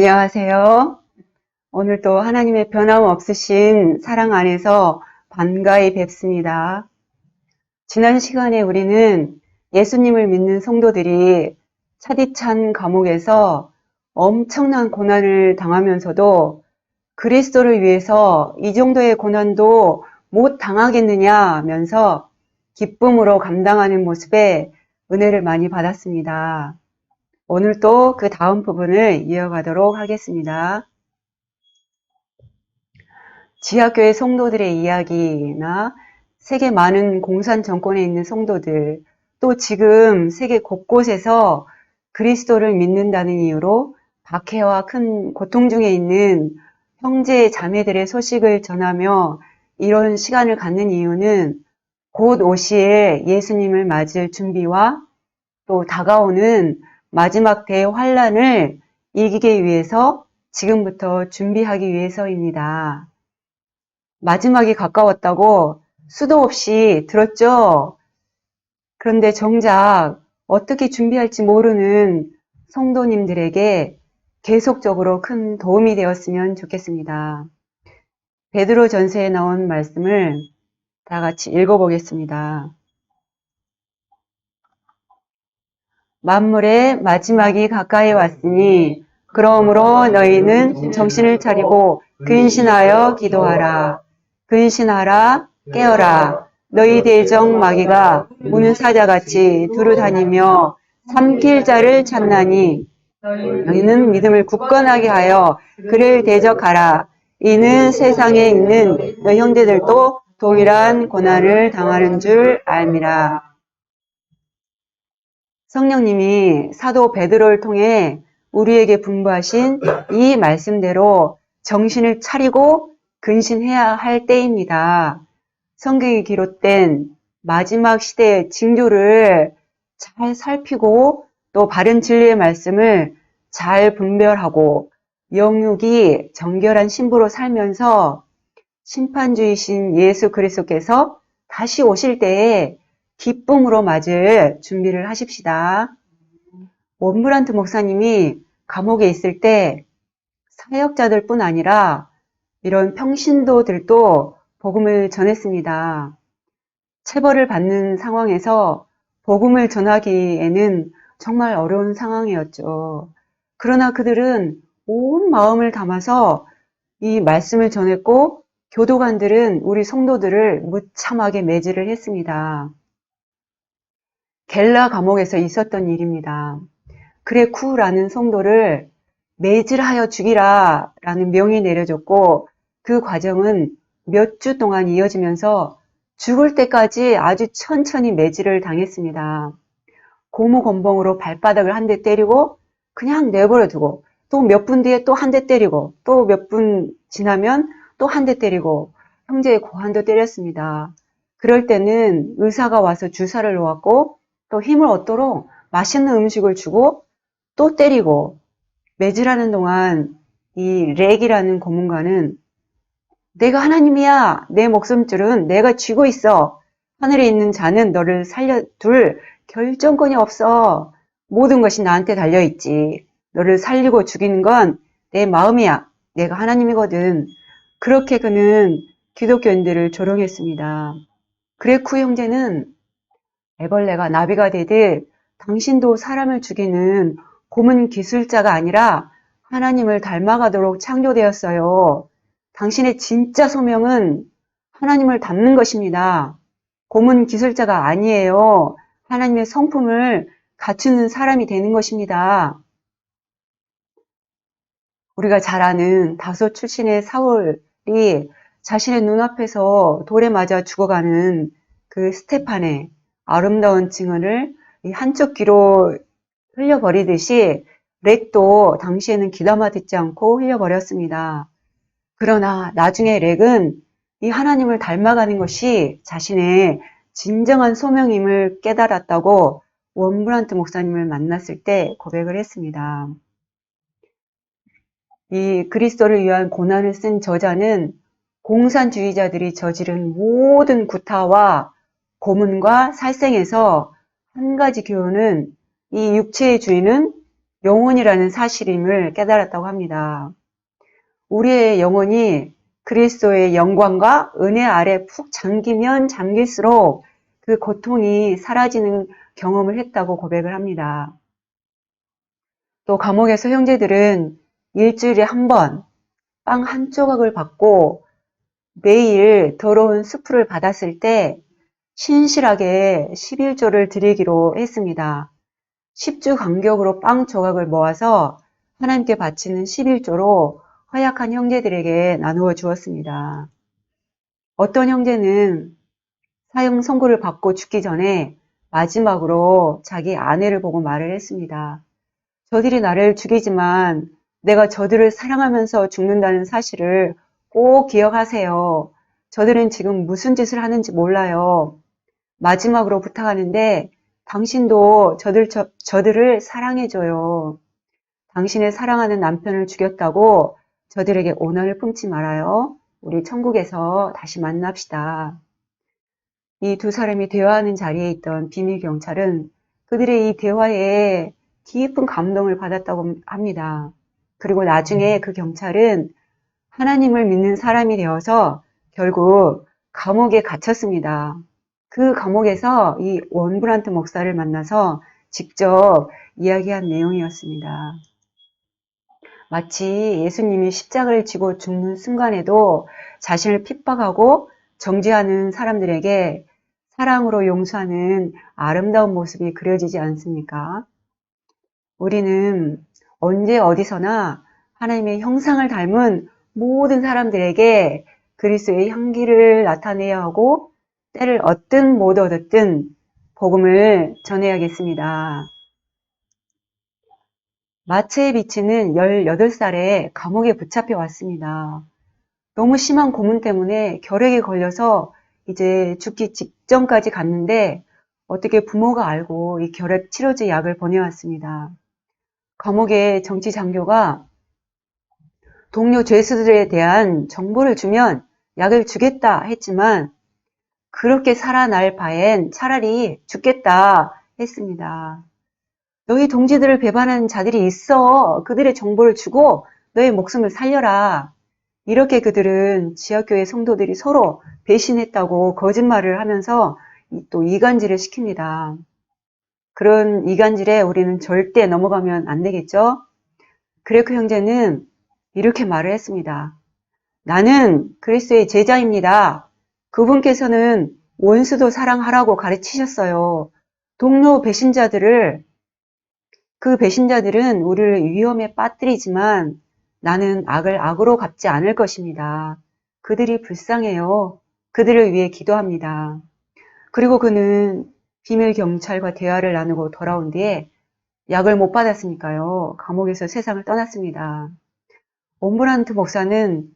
안녕하세요. 오늘도 하나님의 변함없으신 사랑 안에서 반가이 뵙습니다. 지난 시간에 우리는 예수님을 믿는 성도들이 차디찬 감옥에서 엄청난 고난을 당하면서도 그리스도를 위해서 이 정도의 고난도 못 당하겠느냐면서 기쁨으로 감당하는 모습에 은혜를 많이 받았습니다. 오늘 또그 다음 부분을 이어가도록 하겠습니다. 지하교회 성도들의 이야기나 세계 많은 공산 정권에 있는 성도들, 또 지금 세계 곳곳에서 그리스도를 믿는다는 이유로 박해와 큰 고통 중에 있는 형제 자매들의 소식을 전하며 이런 시간을 갖는 이유는 곧 오실 예수님을 맞을 준비와 또 다가오는 마지막 대환란을 이기기 위해서 지금부터 준비하기 위해서입니다. 마지막이 가까웠다고 수도 없이 들었죠? 그런데 정작 어떻게 준비할지 모르는 성도님들에게 계속적으로 큰 도움이 되었으면 좋겠습니다. 베드로 전서에 나온 말씀을 다 같이 읽어보겠습니다. 만물의 마지막이 가까이 왔으니 그러므로 너희는 정신을 차리고 근신하여 기도하라. 근신하라 깨어라. 너희 대적 마귀가 우는 사자같이 두루 다니며 삼킬 자를 찾나니 너희는 믿음을 굳건하게 하여 그를 대적하라. 이는 세상에 있는 너 형제들도 동일한 고난을 당하는 줄 알미라. 성령님이 사도 베드로를 통해 우리에게 분부하신 이 말씀대로 정신을 차리고 근신해야 할 때입니다. 성경이 기록된 마지막 시대의 징조를 잘 살피고 또 바른 진리의 말씀을 잘 분별하고 영육이 정결한 신부로 살면서 심판주이신 예수 그리스도께서 다시 오실 때에 기쁨으로 맞을 준비를 하십시다. 원브란트 목사님이 감옥에 있을 때 사역자들 뿐 아니라 이런 평신도들도 복음을 전했습니다. 체벌을 받는 상황에서 복음을 전하기에는 정말 어려운 상황이었죠. 그러나 그들은 온 마음을 담아서 이 말씀을 전했고 교도관들은 우리 성도들을 무참하게 매질을 했습니다. 겔라 감옥에서 있었던 일입니다. 그레쿠라는 성도를 매질하여 죽이라 라는 명이 내려졌고 그 과정은 몇 주 동안 이어지면서 죽을 때까지 아주 천천히 매질을 당했습니다. 고무건봉으로 발바닥을 한 대 때리고 그냥 내버려 두고 또 몇 분 뒤에 또 한 대 때리고 또 몇 분 지나면 또 한 대 때리고 형제의 고환도 때렸습니다. 그럴 때는 의사가 와서 주사를 놓았고 또 힘을 얻도록 맛있는 음식을 주고 또 때리고 매질하는 동안 이 렉이라는 고문관은 내가 하나님이야. 내 목숨줄은 내가 쥐고 있어. 하늘에 있는 자는 너를 살려둘 결정권이 없어. 모든 것이 나한테 달려있지. 너를 살리고 죽이는 건 내 마음이야. 내가 하나님이거든. 그렇게 그는 기독교인들을 조롱했습니다. 그레쿠 형제는 애벌레가 나비가 되듯 당신도 사람을 죽이는 고문 기술자가 아니라 하나님을 닮아가도록 창조되었어요. 당신의 진짜 소명은 하나님을 닮는 것입니다. 고문 기술자가 아니에요. 하나님의 성품을 갖추는 사람이 되는 것입니다. 우리가 잘 아는 다소 출신의 사울이 자신의 눈앞에서 돌에 맞아 죽어가는 그 스테판의 아름다운 증언을 한쪽 귀로 흘려버리듯이 렉도 당시에는 귀담아 듣지 않고 흘려버렸습니다. 그러나 나중에 렉은 이 하나님을 닮아가는 것이 자신의 진정한 소명임을 깨달았다고 원브란트 목사님을 만났을 때 고백을 했습니다. 이 그리스도를 위한 고난을 쓴 저자는 공산주의자들이 저지른 모든 구타와 고문과 살생에서 한 가지 교훈은 이 육체의 주인은 영혼이라는 사실임을 깨달았다고 합니다. 우리의 영혼이 그리스도의 영광과 은혜 아래 푹 잠기면 잠길수록 그 고통이 사라지는 경험을 했다고 고백을 합니다. 또 감옥에서 형제들은 일주일에 한 번 빵 한 조각을 받고 매일 더러운 수프를 받았을 때 신실하게 11조를 드리기로 했습니다. 10주 간격으로 빵 조각을 모아서 하나님께 바치는 11조로 허약한 형제들에게 나누어 주었습니다. 어떤 형제는 사형 선고를 받고 죽기 전에 마지막으로 자기 아내를 보고 말을 했습니다. 저들이 나를 죽이지만 내가 저들을 사랑하면서 죽는다는 사실을 꼭 기억하세요. 저들은 지금 무슨 짓을 하는지 몰라요. 마지막으로 부탁하는데 당신도 저들, 저, 저들을 사랑해줘요. 당신의 사랑하는 남편을 죽였다고 저들에게 오난을 품지 말아요. 우리 천국에서 다시 만납시다. 이 두 사람이 대화하는 자리에 있던 비밀 경찰은 그들의 이 대화에 깊은 감동을 받았다고 합니다. 그리고 나중에 그 경찰은 하나님을 믿는 사람이 되어서 결국 감옥에 갇혔습니다. 그 감옥에서 이 원브란트 목사를 만나서 직접 이야기한 내용이었습니다. 마치 예수님이 십자가를 지고 죽는 순간에도 자신을 핍박하고 정죄하는 사람들에게 사랑으로 용서하는 아름다운 모습이 그려지지 않습니까? 우리는 언제 어디서나 하나님의 형상을 닮은 모든 사람들에게 그리스도의 향기를 나타내야 하고 때를 얻든 못 얻었든 복음을 전해야겠습니다. 마체의 비치는 18살에 감옥에 붙잡혀 왔습니다. 너무 심한 고문 때문에 결핵에 걸려서 이제 죽기 직전까지 갔는데 어떻게 부모가 알고 이 결핵 치료제 약을 보내왔습니다. 감옥의 정치 장교가 동료 죄수들에 대한 정보를 주면 약을 주겠다 했지만 그렇게 살아날 바엔 차라리 죽겠다 했습니다. 너희 동지들을 배반하는 자들이 있어. 그들의 정보를 주고 너의 목숨을 살려라. 이렇게 그들은 지하교회 성도들이 서로 배신했다고 거짓말을 하면서 또 이간질을 시킵니다. 그런 이간질에 우리는 절대 넘어가면 안 되겠죠? 그레크 형제는 이렇게 말을 했습니다. 나는 그리스도의 제자입니다. 그분께서는 원수도 사랑하라고 가르치셨어요. 동료 배신자들을 그 배신자들은 우리를 위험에 빠뜨리지만 나는 악을 악으로 갚지 않을 것입니다. 그들이 불쌍해요. 그들을 위해 기도합니다. 그리고 그는 비밀 경찰과 대화를 나누고 돌아온 뒤에 약을 못 받았으니까요. 감옥에서 세상을 떠났습니다. 옴브란트 목사는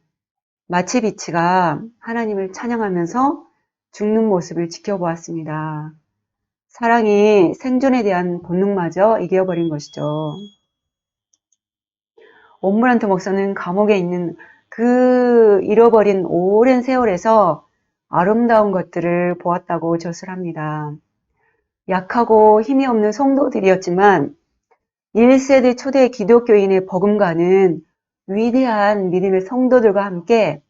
마체비치가 하나님을 찬양하면서 죽는 모습을 지켜보았습니다. 사랑이 생존에 대한 본능마저 이겨버린 것이죠. 옴브란트 목사는 감옥에 있는 그 잃어버린 오랜 세월에서 아름다운 것들을 보았다고 저술합니다. 약하고 힘이 없는 성도들이었지만 1세대 초대 기독교인의 버금가는 위대한 믿음의 성도들과 함께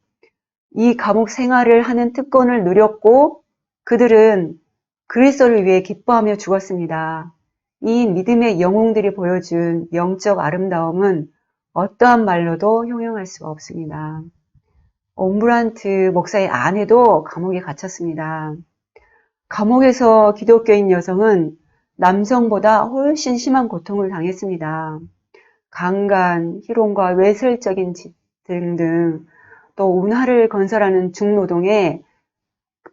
이 감옥 생활을 하는 특권을 누렸고 그들은 그리스도를 위해 기뻐하며 죽었습니다. 이 믿음의 영웅들이 보여준 영적 아름다움은 어떠한 말로도 형용할 수가 없습니다. 옴브란트 목사의 아내도 감옥에 갇혔습니다. 감옥에서 기독교인 여성은 남성보다 훨씬 심한 고통을 당했습니다. 강간, 희롱과 외설적인 짓 등등 또 운하를 건설하는 중노동에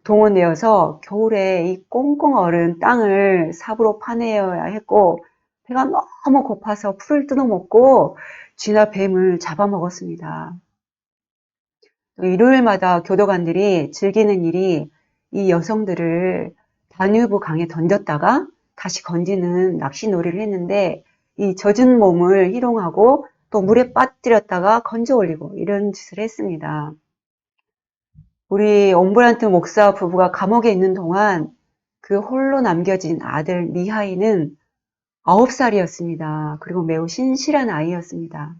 동원되어서 겨울에 이 꽁꽁 얼은 땅을 삽으로 파내어야 했고 배가 너무 고파서 풀을 뜯어먹고 쥐나 뱀을 잡아먹었습니다. 일요일마다 교도관들이 즐기는 일이 이 여성들을 다뉴브 강에 던졌다가 다시 건지는 낚시놀이를 했는데 이 젖은 몸을 희롱하고 또 물에 빠뜨렸다가 건져 올리고 이런 짓을 했습니다. 우리 옴브란트 목사 부부가 감옥에 있는 동안 그 홀로 남겨진 아들 미하이는 9살이었습니다. 그리고 매우 신실한 아이였습니다.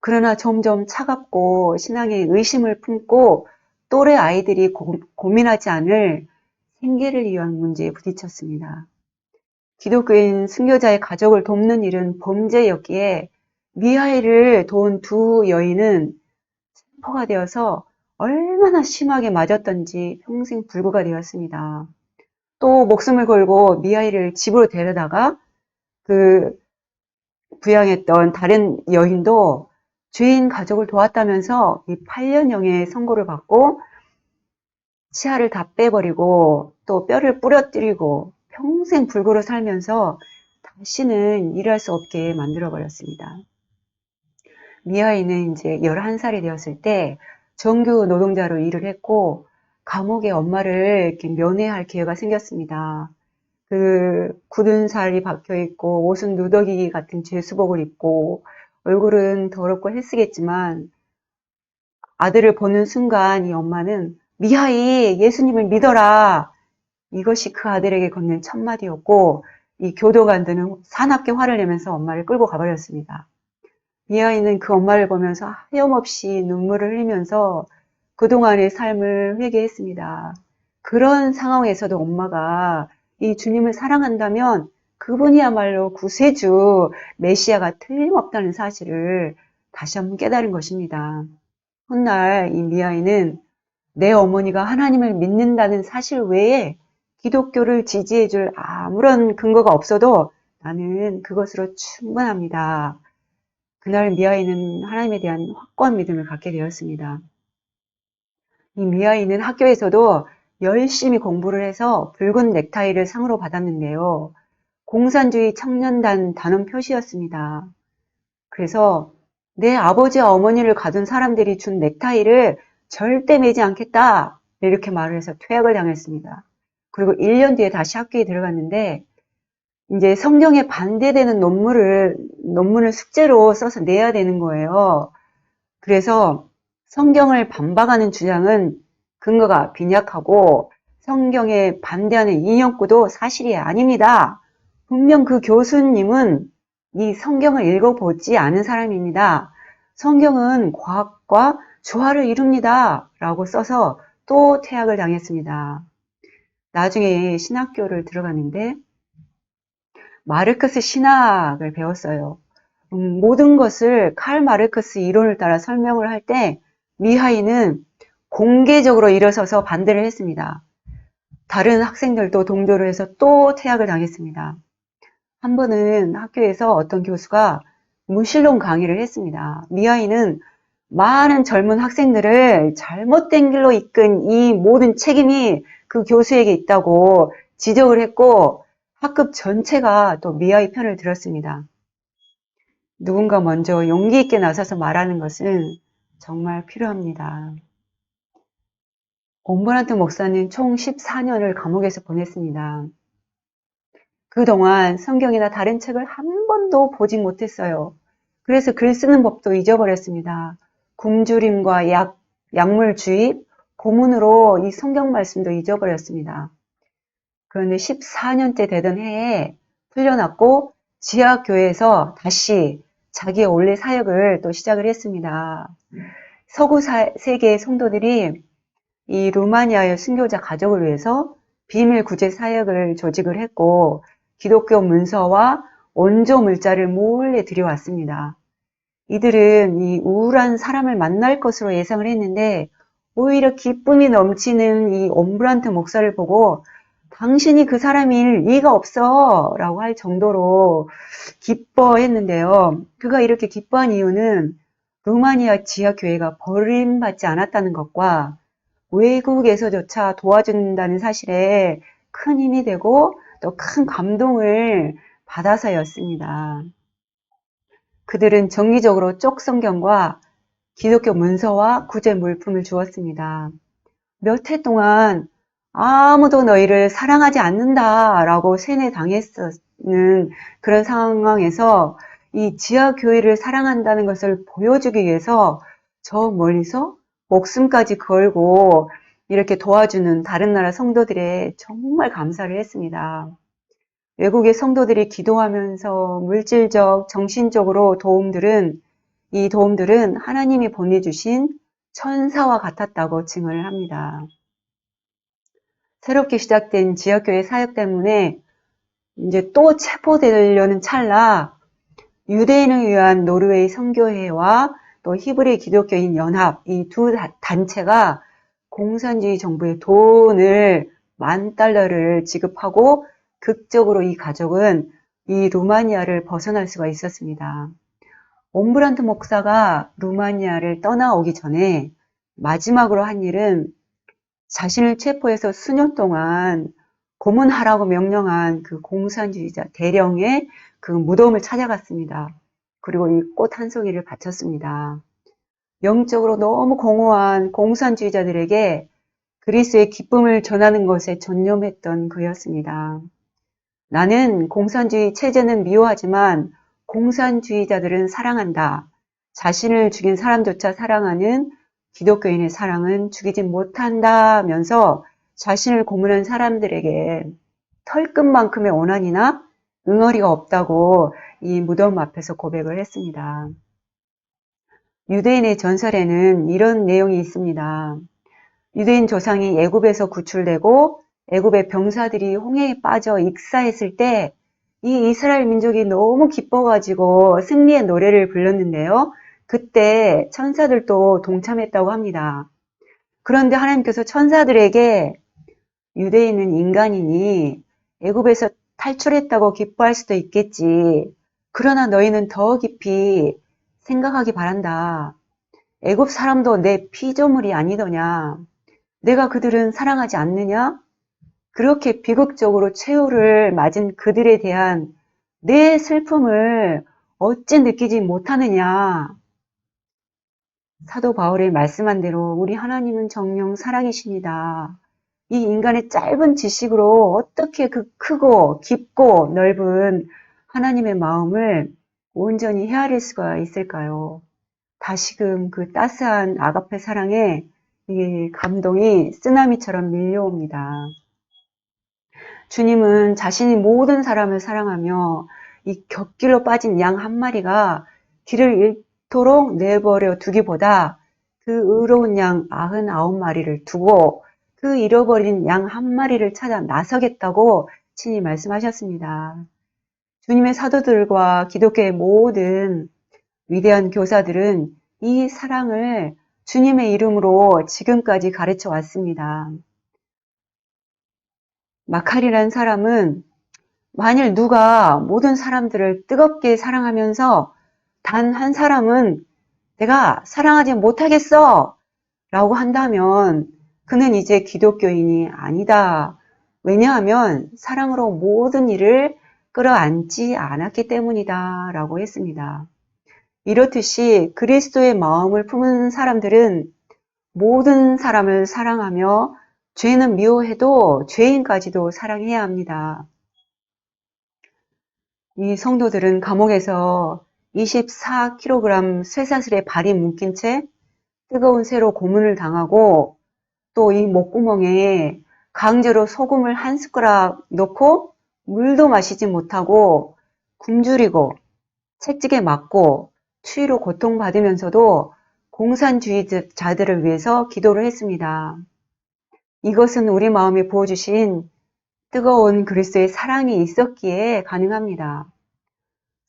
그러나 점점 차갑고 신앙에 의심을 품고 또래 아이들이 고, 고민하지 않을 생계를 위한 문제에 부딪혔습니다. 기독교인 순교자의 가족을 돕는 일은 범죄였기에 미하이를 도운 두 여인은 체포가 되어서 얼마나 심하게 맞았던지 평생 불구가 되었습니다. 또 목숨을 걸고 미하이를 집으로 데려다가 그 부양했던 다른 여인도 주인 가족을 도왔다면서 이 8년형의 선고를 받고 치아를 다 빼버리고 또 뼈를 부러뜨리고 평생 불구로 살면서 다시는 일할 수 없게 만들어버렸습니다. 미아이는 이제 11살이 되었을 때 정규 노동자로 일을 했고 감옥에 엄마를 이렇게 면회할 기회가 생겼습니다. 그 굳은 살이 박혀 있고 옷은 누더기 같은 죄수복을 입고 얼굴은 더럽고 헬쓰겠지만 아들을 보는 순간 이 엄마는 미하이 예수님을 믿어라 이것이 그 아들에게 건넨 첫마디였고 이 교도관들은 사납게 화를 내면서 엄마를 끌고 가버렸습니다. 미아이는 그 엄마를 보면서 하염없이 눈물을 흘리면서 그동안의 삶을 회개했습니다. 그런 상황에서도 엄마가 이 주님을 사랑한다면 그분이야말로 구세주 메시아가 틀림없다는 사실을 다시 한번 깨달은 것입니다. 훗날 이 미아이는 내 어머니가 하나님을 믿는다는 사실 외에 기독교를 지지해줄 아무런 근거가 없어도 나는 그것으로 충분합니다. 그날 미아이는 하나님에 대한 확고한 믿음을 갖게 되었습니다. 이 미아이는 학교에서도 열심히 공부를 해서 붉은 넥타이를 상으로 받았는데요. 공산주의 청년단 단원 표시였습니다. 그래서 내 아버지와 어머니를 가둔 사람들이 준 넥타이를 절대 매지 않겠다. 이렇게 말을 해서 퇴학을 당했습니다. 그리고 1년 뒤에 다시 학교에 들어갔는데 이제 성경에 반대되는 논문을 논문을 숙제로 써서 내야 되는 거예요. 그래서 성경을 반박하는 주장은 근거가 빈약하고 성경에 반대하는 인용구도 사실이 아닙니다. 분명 그 교수님은 이 성경을 읽어보지 않은 사람입니다. 성경은 과학과 조화를 이룹니다. 라고 써서 또 퇴학을 당했습니다. 나중에 신학교를 들어갔는데 마르크스 신학을 배웠어요. 음, 모든 것을 칼 마르크스 이론을 따라 설명을 할 때 미하이는 공개적으로 일어서서 반대를 했습니다. 다른 학생들도 동조를 해서 또 퇴학을 당했습니다. 한 번은 학교에서 어떤 교수가 무신론 강의를 했습니다. 미하이는 많은 젊은 학생들을 잘못된 길로 이끈 이 모든 책임이 그 교수에게 있다고 지적을 했고 학급 전체가 또 미아의 편을 들었습니다. 누군가 먼저 용기 있게 나서서 말하는 것은 정말 필요합니다. 옴브란트 목사는 총 14년을 감옥에서 보냈습니다. 그동안 성경이나 다른 책을 한 번도 보지 못했어요. 그래서 글 쓰는 법도 잊어버렸습니다. 굶주림과 약, 약물 주입, 고문으로 이 성경 말씀도 잊어버렸습니다. 그런데 14년째 되던 해에 풀려났고 지하교회에서 다시 자기의 원래 사역을 또 시작을 했습니다. 서구 세계의 성도들이 이 루마니아의 순교자 가족을 위해서 비밀 구제 사역을 조직을 했고 기독교 문서와 원조 물자를 몰래 들여왔습니다. 이들은 이 우울한 사람을 만날 것으로 예상을 했는데 오히려 기쁨이 넘치는 이 옴브란트 목사를 보고 당신이 그 사람일 리가 없어 라고 할 정도로 기뻐했는데요. 그가 이렇게 기뻐한 이유는 루마니아 지하교회가 버림받지 않았다는 것과 외국에서조차 도와준다는 사실에 큰 힘이 되고 또 큰 감동을 받아서였습니다. 그들은 정기적으로 쪽 성경과 기독교 문서와 구제 물품을 주었습니다. 몇 해 동안 아무도 너희를 사랑하지 않는다 라고 세뇌당했는 그런 상황에서 이 지하교회를 사랑한다는 것을 보여주기 위해서 저 멀리서 목숨까지 걸고 이렇게 도와주는 다른 나라 성도들의 정말 감사를 했습니다. 외국의 성도들이 기도하면서 물질적, 정신적으로 도움들은 이 도움들은 하나님이 보내주신 천사와 같았다고 증언을 합니다. 새롭게 시작된 지역교회 사역 때문에 이제 또 체포되려는 찰나 유대인을 위한 노르웨이 선교회와 또 히브리 기독교인 연합 이 두 단체가 공산주의 정부에 돈을 만 달러를 지급하고 극적으로 이 가족은 이 루마니아를 벗어날 수가 있었습니다. 옴브란트 목사가 루마니아를 떠나오기 전에 마지막으로 한 일은 자신을 체포해서 수년 동안 고문하라고 명령한 그 공산주의자 대령의 그 무덤을 찾아갔습니다. 그리고 이 꽃 한 송이를 바쳤습니다. 영적으로 너무 공허한 공산주의자들에게 그리스의 기쁨을 전하는 것에 전념했던 그였습니다. 나는 공산주의 체제는 미워하지만 공산주의자들은 사랑한다. 자신을 죽인 사람조차 사랑하는 기독교인의 사랑은 죽이지 못한다면서 자신을 고문한 사람들에게 털끝만큼의 원한이나 응어리가 없다고 이 무덤 앞에서 고백을 했습니다. 유대인의 전설에는 이런 내용이 있습니다. 유대인 조상이 애굽에서 구출되고 애굽의 병사들이 홍해에 빠져 익사했을 때 이 이스라엘 민족이 너무 기뻐가지고 승리의 노래를 불렀는데요. 그때 천사들도 동참했다고 합니다. 그런데 하나님께서 천사들에게 유대인은 인간이니 애굽에서 탈출했다고 기뻐할 수도 있겠지. 그러나 너희는 더 깊이 생각하기 바란다. 애굽 사람도 내 피조물이 아니더냐. 내가 그들은 사랑하지 않느냐? 그렇게 비극적으로 최후를 맞은 그들에 대한 내 슬픔을 어찌 느끼지 못하느냐? 사도 바울의 말씀한 대로 우리 하나님은 정령 사랑이십니다. 이 인간의 짧은 지식으로 어떻게 그 크고 깊고 넓은 하나님의 마음을 온전히 헤아릴 수가 있을까요? 다시금 그 따스한 아가페 사랑에 이 감동이 쓰나미처럼 밀려옵니다. 주님은 자신이 모든 사람을 사랑하며 이 곁길로 빠진 양 한 마리가 길을 잃도록 내버려 두기보다 그 의로운 양 99마리를 두고 그 잃어버린 양 한 마리를 찾아 나서겠다고 친히 말씀하셨습니다. 주님의 사도들과 기독교의 모든 위대한 교사들은 이 사랑을 주님의 이름으로 지금까지 가르쳐 왔습니다. 마칼이라는 사람은 만일 누가 모든 사람들을 뜨겁게 사랑하면서 단 한 사람은 내가 사랑하지 못하겠어 라고 한다면 그는 이제 기독교인이 아니다. 왜냐하면 사랑으로 모든 일을 끌어안지 않았기 때문이다. 라고 했습니다. 이렇듯이 그리스도의 마음을 품은 사람들은 모든 사람을 사랑하며 죄는 미워해도 죄인까지도 사랑해야 합니다. 이 성도들은 감옥에서 24kg 쇠사슬에 발이 묶인 채 뜨거운 새로 고문을 당하고 또 이 목구멍에 강제로 소금을 한 숟가락 넣고 물도 마시지 못하고 굶주리고 책찍에 맞고 추위로 고통받으면서도 공산주의자들을 위해서 기도를 했습니다. 이것은 우리 마음에 부어주신 뜨거운 그리스도의 사랑이 있었기에 가능합니다.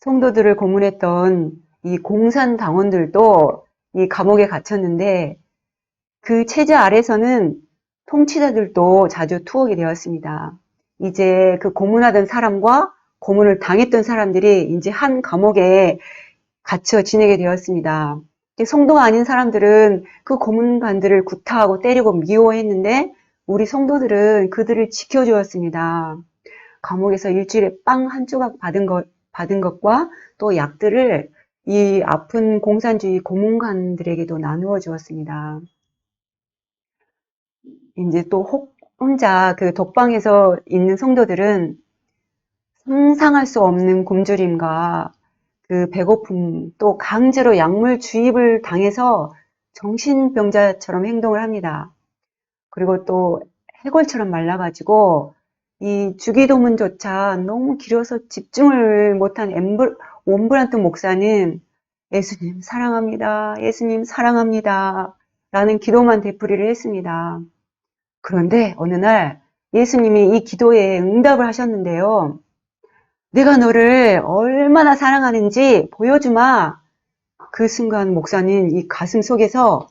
성도들을 고문했던 이 공산 당원들도 이 감옥에 갇혔는데 그 체제 아래서는 통치자들도 자주 투옥이 되었습니다. 이제 그 고문하던 사람과 고문을 당했던 사람들이 이제 한 감옥에 갇혀 지내게 되었습니다. 성도가 아닌 사람들은 그 고문관들을 구타하고 때리고 미워했는데 우리 성도들은 그들을 지켜주었습니다. 감옥에서 일주일에 빵 한 조각 받은 것, 받은 것과 또 약들을 이 아픈 공산주의 고문관들에게도 나누어 주었습니다. 이제 또 혼자 그 독방에서 있는 성도들은 상상할 수 없는 굶주림과 그 배고픔 또 강제로 약물 주입을 당해서 정신병자처럼 행동을 합니다. 그리고 또 해골처럼 말라가지고 이 주기도문조차 너무 길어서 집중을 못한 엠블, 옴브란트 목사는 예수님 사랑합니다. 예수님 사랑합니다. 라는 기도만 되풀이를 했습니다. 그런데 어느 날 예수님이 이 기도에 응답을 하셨는데요. 내가 너를 얼마나 사랑하는지 보여주마. 그 순간 목사는 이 가슴 속에서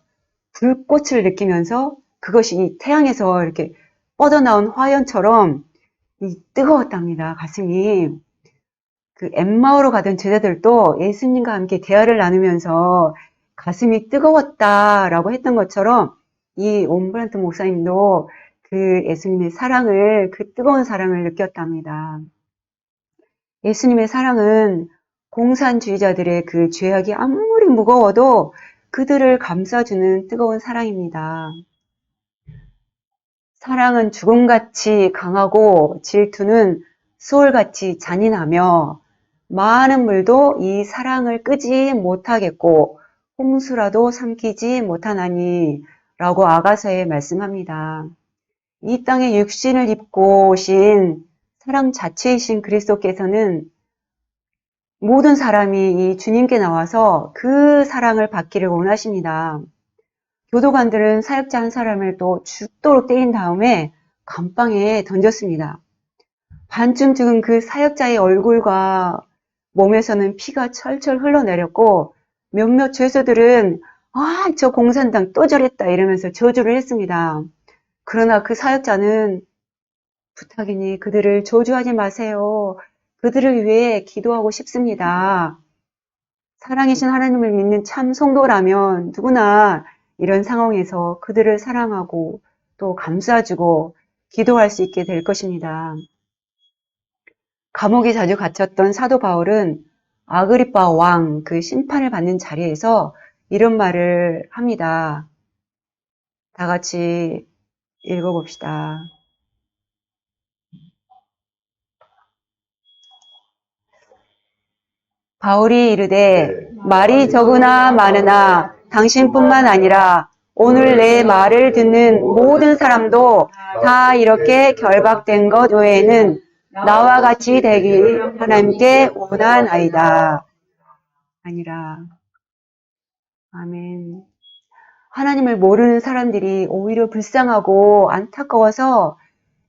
불꽃을 느끼면서 그것이 이 태양에서 이렇게 뻗어나온 화연처럼 이 뜨거웠답니다. 가슴이. 그 엠마오로 가던 제자들도 예수님과 함께 대화를 나누면서 가슴이 뜨거웠다라고 했던 것처럼 이 옴브란트 목사님도 그 예수님의 사랑을, 그 뜨거운 사랑을 느꼈답니다. 예수님의 사랑은 공산주의자들의 그 죄악이 아무리 무거워도 그들을 감싸주는 뜨거운 사랑입니다. 사랑은 죽음같이 강하고 질투는 수월같이 잔인하며 많은 물도 이 사랑을 끄지 못하겠고 홍수라도 삼키지 못하나니 라고 아가서에 말씀합니다. 이 땅에 육신을 입고 오신 사랑 자체이신 그리스도께서는 모든 사람이 이 주님께 나와서 그 사랑을 받기를 원하십니다. 교도관들은 사역자 한 사람을 또 죽도록 때린 다음에 감방에 던졌습니다. 반쯤 죽은 그 사역자의 얼굴과 몸에서는 피가 철철 흘러내렸고 몇몇 죄수들은 아, 저 공산당 또 저랬다 이러면서 저주를 했습니다. 그러나 그 사역자는 부탁이니 그들을 저주하지 마세요. 그들을 위해 기도하고 싶습니다. 사랑이신 하나님을 믿는 참 성도라면 누구나 이런 상황에서 그들을 사랑하고 또 감싸주고 기도할 수 있게 될 것입니다. 감옥에 자주 갇혔던 사도 바울은 아그리파 왕 그 심판을 받는 자리에서 이런 말을 합니다. 다 같이 읽어봅시다. 바울이 이르되 말이 적으나 많으나 당신뿐만 아니라 오늘 내 말을 듣는 모든 사람도 다 이렇게 결박된 것 외에는 나와 같이 되길 하나님께 원한 아이다. 아니라. 아멘. 하나님을 모르는 사람들이 오히려 불쌍하고 안타까워서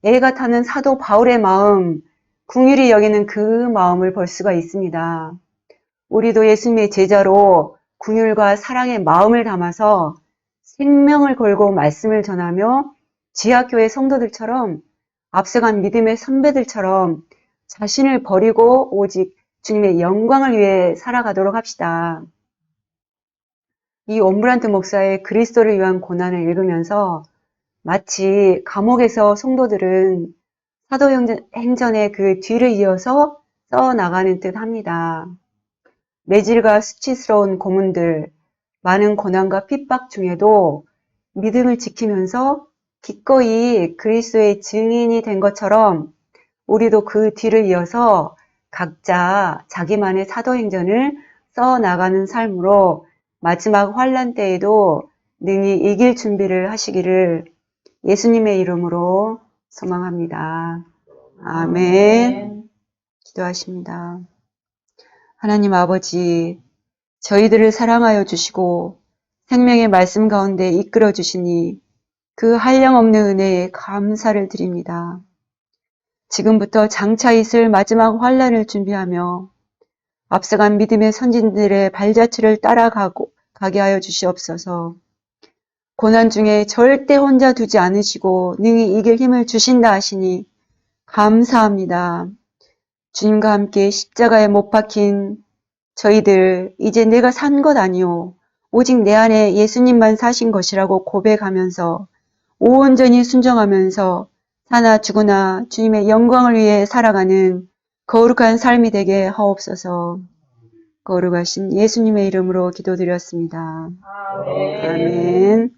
애가 타는 사도 바울의 마음, 궁휼히 여기는 그 마음을 볼 수가 있습니다. 우리도 예수님의 제자로 궁율과 사랑의 마음을 담아서 생명을 걸고 말씀을 전하며 지하교회 성도들처럼 앞서간 믿음의 선배들처럼 자신을 버리고 오직 주님의 영광을 위해 살아가도록 합시다. 이 옴브란트 목사의 그리스도를 위한 고난을 읽으면서 마치 감옥에서 성도들은 사도행전의 그 뒤를 이어서 써 나가는 듯 합니다. 매질과 수치스러운 고문들, 많은 고난과 핍박 중에도 믿음을 지키면서 기꺼이 그리스도의 증인이 된 것처럼 우리도 그 뒤를 이어서 각자 자기만의 사도행전을 써 나가는 삶으로 마지막 환란 때에도 능히 이길 준비를 하시기를 예수님의 이름으로 소망합니다. 아멘. 기도하십니다. 하나님 아버지, 저희들을 사랑하여 주시고 생명의 말씀 가운데 이끌어 주시니 그 한량없는 은혜에 감사를 드립니다. 지금부터 장차 있을 마지막 환란을 준비하며 앞서간 믿음의 선진들의 발자취를 따라가고 가게 하여 주시옵소서. 고난 중에 절대 혼자 두지 않으시고 능히 이길 힘을 주신다 하시니 감사합니다. 주님과 함께 십자가에 못 박힌 저희들 이제 내가 산 것 아니오. 오직 내 안에 예수님만 사신 것이라고 고백하면서 온전히 순정하면서 사나 죽으나 주님의 영광을 위해 살아가는 거룩한 삶이 되게 하옵소서. 거룩하신 예수님의 이름으로 기도드렸습니다. 아멘.